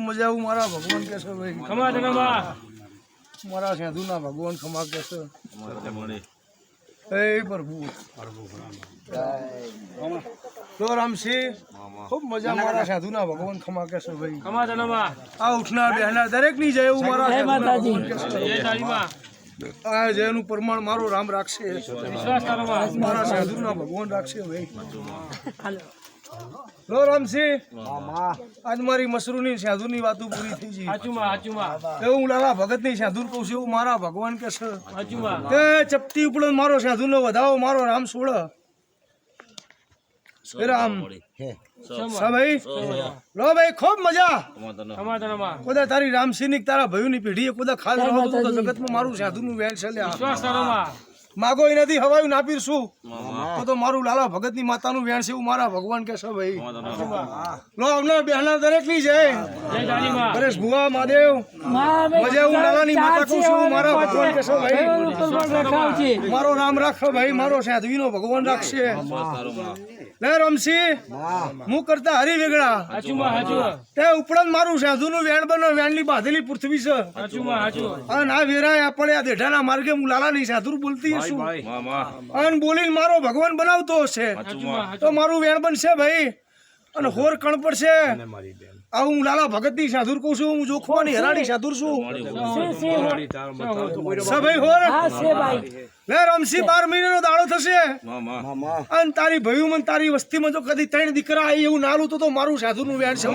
મજા આવું મારા ભગવાન કે ભાઈ ખમા જનામાં. મારા ભગવાન ખમા કે એ પ્રભુ. રામસી ખૂબ મજા મારા સાધુના ભગવાન ખમા કે ભાઈ આ ઉઠનાર બેહનાર દરેકની જય એવું મારા કે. આ જયનું પ્રમાણ મારો રામ રાખશે મારા સાધુના ભગવાન રાખશે ભાઈ. લો રામસી આજ મારી મસરૂની સાધુની વાતો પૂરી થઈ ગઈ હાચુમાં. હું લાલા ભગતની સાધુ કહું છું મારા ભગવાન કે છે ચપટી ઉપર મારો સાધુનો વધાવો, મારો રામ સોળ હે. ભાઈ લો ભાઈ ખૂબ મજા. ખમા તારી ભયુની પેઢી કોદા ખાસ રાવતું તો જગતમાં મારું સાધુનું વેણ છે. માગો એ નથી હવાયું ના પીરશું તો તો મારું લાલા ભગતની માતા માતાનું વેણ છે એવું મારા ભગવાન કે છે ભાઈ લો આવનાર બહેના દરેકની જય જય પરેશ ભુવા મહાદેવ. મજા હું લાલાની માતા કહું છું, મારા ભગવાન કે છો ભાઈ. મારો રામ રાખો ભાઈ મારો સાધવીનો ભગવાન રાખશે. લે રમસી હું કરતા હરી વેગડા. તે ઉપરાંત મારું સાધુનું વેણ બનો વેણની બાંધેલી પૃથ્વી છે. અને આ વેરાય આપણે આ દેઢાના માર્ગે હું લાલાની સાધુ બોલતી છું. અને બોલીને મારો ભગવાન બનાવતો છે તો મારું વેણ બનશે ભાઈ. અને હોર કણ પડશે. આ હું લાલા ભગતની સાધુ કહું છું હું જોખવાની હરાણી સાધુ છું. હો. હોર લે રમસી બાર મહિનાનો દાડો થશે. અને તારી ભયું મન તારી વસ્તીમાં જો કદી ત્રણ દીકરા આવી એવું નાલું તો તો મારું સાધુનું વેણ છે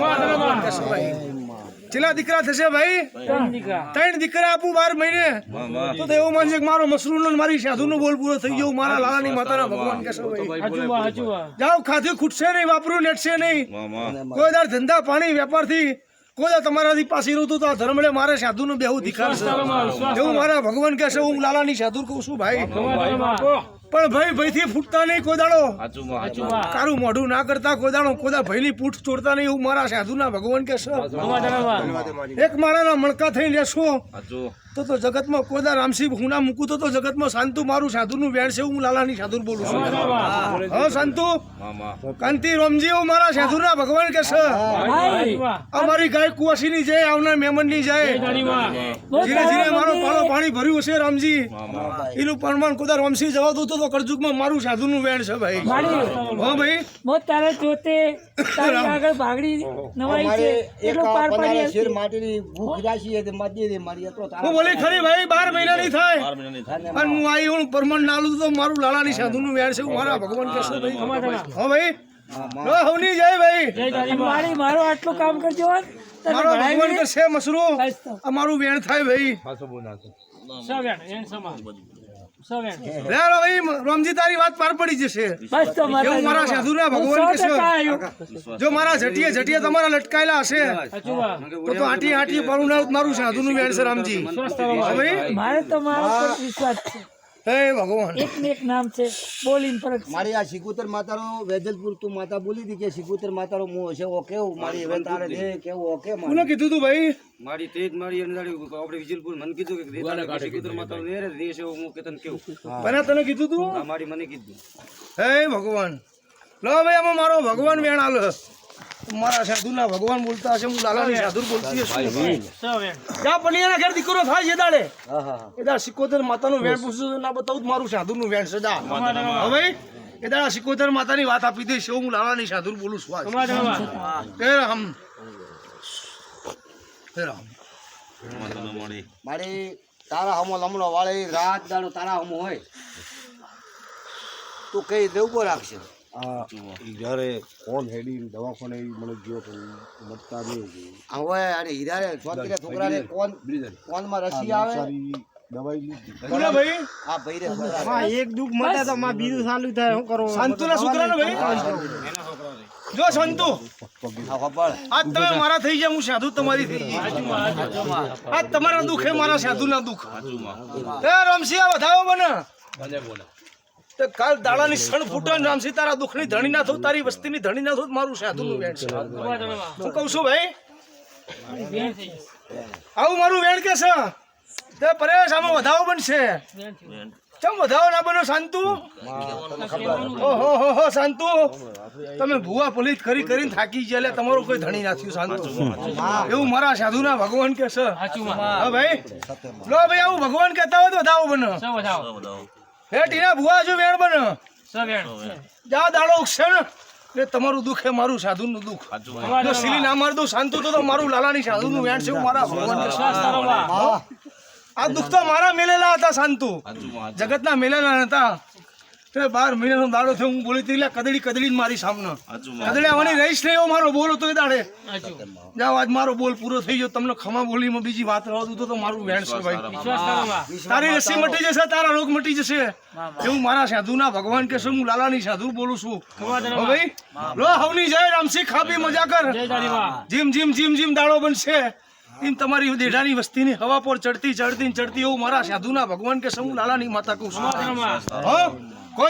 મારા છેલ્લા દીકરા થશે ભાઈ? ત્રણ દીકરા. આપું બાર મહિને? તો એવું માનશે કે મારો મસરૂનો નો મારી સાધુનો બોલ પૂરો થઈ ગયો મારા લાલાની માતાના ભગવાન કહેશો. જાઓ ખાધું ખૂટશે નહીં વાપરું નેટશે નહીં. કોઈ દાર ધંધા પાણી વેપારથી કોઈ દાર તમારાથી પાછી રહું તો આ ધર્મડે મારે સાધુનું બેહું દીખાર છે. તારામાં વિશ્વાસ એવું મારા ભગવાન કહેશે હું લાલાની સાધુ કહું છું ભાઈ. પણ ભાઈ ભાઈ થી ફૂટતા નહીં કોદાળો. કારું તારું મોઢું ના કરતા કોદાળો. કોદા ભાઈ ની પૂઠ ચોરતા નહીં એવું મારા સાધુના ભગવાન કે એક મારા એક મારાના મણકા થઈ લેશો. તો તો જગતમાં કોદા રામસિંહ હું ના મૂકું તો તો જગતમાં શાંતુ મારું સાધુ નું વેણ છે હું લાલાની સાધુ બોલું છું. હા શાંતુ. કાંતિ રોમજી એવું મારા સાધુના ભગવાન કે. અમારી ગાય કુવાસીની જાય આવનાર મેમનની જાય ધીરે ધીરે મારો પાળો પાણી ભર્યું હશે રામજી. એનું પ્રમાણ કોદા રામસિંહ જવા દો તો તો કળજુગમાં મારું સાધુનું વેણ છે ભાઈ. મારી. હા ભાઈ. બહુ તારે જોતે તારી આગળ ભાગડી નવાઈ છે. એટલો પાર પાડી શેર માટીની ભૂખ રાશી હતી મધી દે મારી તો હું બોલી ખરી ભાઈ બાર મહિના નહીં થાય. અને હું આવી હું પરમણ ના લઉં તો મારું લાલાની સાધુનું વેણ છે હું મારા ભગવાન કહેશે. ભાઈ. હા ભાઈ લો હવની જય ભાઈ. મારી મારો આટલું કામ કરજો મારો ભગવાન કરશે મસરૂ બસ તો. આ મારું વેણ થાય ભાઈ. સવેણ, એન સમા. સવેણ. વેણ? એન ભાઈ રામજી તારી વાત પાર પડી જશે. એવું મારા સાધુના ભગવાન આવ્યું. જો મારા જટીએ જટીએ તમારા લટકાયેલા હશે. તો તો આટી આટી ના મારું સાધુનું વેણ છે રામજી. મારે તો મારા વિશ્વાસ છે. હે ભગવાન. એક ને એક નામ છે. બોલીને ફરક મારી આ સિકુતર માતાનો વેજલપુર તું માતા બોલી હતી કે સિકુતર માતાનો મોહ છે ઓ કેવું? મારી હવે તારે દે. કેવું? ઓકે મારી કોને કીધું તું ભાઈ? મારી તેજ મારી અંદાડી આપણે વિજલપુર મને કીધું કે દેતા સિકુતર માતાનું નેરે દેશ એવો હું કેતન કેવું? મને તને કીધું તું? મારી મને કીધું. હે ભગવાન. લો ભાઈ આમાં મારો ભગવાન વેણ આલ મારા સાધુના ભગવાન બોલતા હશે હું લાલાની સાધુ બોલતી હશું. જા ઘેર દીકરો થાય છે દાડે. એ દાડ સિકોતર માતાનું વેણ પૂછું છું, ના બતાવું તો મારું સાધુનું વેણ છે હવે. એ દાડા સિકોતર માતાની વાત આપી દઈશ હું લાલાની સાધુ બોલું છું. હે. રામ હે રામ મારી તારા હમો લમણો વાળી રાત દાડો તારા હમો હોય તું કઈ દેવું રાખશે? જ્યારે કોણ હેડી દવાખાને મને ગયો તો મળતા નહીં હવે અરે હિરારે છોકરા છોકરાને કોણ કોણમાં રસી આવે? દવાઈ લીધી. ભાઈ? આ ભાઈ રે છોકરા. એક દુઃખ મળે તો માં બીજું ચાલુ થાય શું કરો? સંતુના છોકરાને ભાઈ? જો સંતુ. આજ તમે મારા થઈ જાય હું સાધુ તમારી થઈ ગઈ. આજ તમારા દુઃખ મારા સાધુના દુઃખ. એ રામસિંહ આ વધાવો બને તે કાલ દાડાની સણ ફૂટો રામ સીતારા તારા દુઃખની ધણી ના થવું તારી વસ્તીની ધણી ના થવું મારું સાધુનું વેણ છે. હું કહું છું ભાઈ. આવું મારું વેણ કે છે? તે પરેશ આમાં વધાવો બનશે. ચમ વધાવો ના બનો શાંતુ? ઓહો હો હો શાંતુ. તમે ભૂવા પોલીસ કરી કરીને થાકી ગયા એટલે તમારું કોઈ ધણી ના થયું શાંતુ. એવું મારા સાધુના ભગવાન કે છે. હા ભાઈ. લો ભાઈ આવું ભગવાન કહેતા હોય તો વધાવો બનો હે ટીના ભુવા જો વેણ બન? સ વેણ? જા દાડો ઉગશે ને. એટલે તમારું દુઃખ એ મારું સાધુનું દુઃખ. જો સિલી ના માર દઉં શાંતુ તો તો મારું લાલાની સાધુનું વેણ છે મારા ભગવાન આ દુઃખ તો મારા મેલેલા હતા શાંતુ. જગતના મેલેલા નતા તે બાર મહિનાનો દાડો થયો હું બોલી એટલે કદડી કદડી જ મારી સામનો. કદડી આવવાની રહીશ નહીં એવો મારો બોલો તો એ દાડે. જાઓ આજ મારો બોલ પૂરો થઈ ગયો તમને ખમા બોલીમાં બીજી વાત રહો દઉં તો મારું વેણ છે ભાઈ. તારો રસી મટી જશે તારા રોગ મટી જશે. એવું મારા સાધુના ભગવાન કે છે હું લાલાની સાધુ બોલું છું. ભાઈ. લો હવની જય રામસી ખાબી મજા કર. જીમ જીમ જીમ જીમ દાડો બનશે. એમ તમારી દેઢાની વસ્તીની હવા પર ચડતી ચડતી ને ચડતી એવું મારા સાધુના ભગવાન કે સમૂહ લાલાની માતા કહું છું.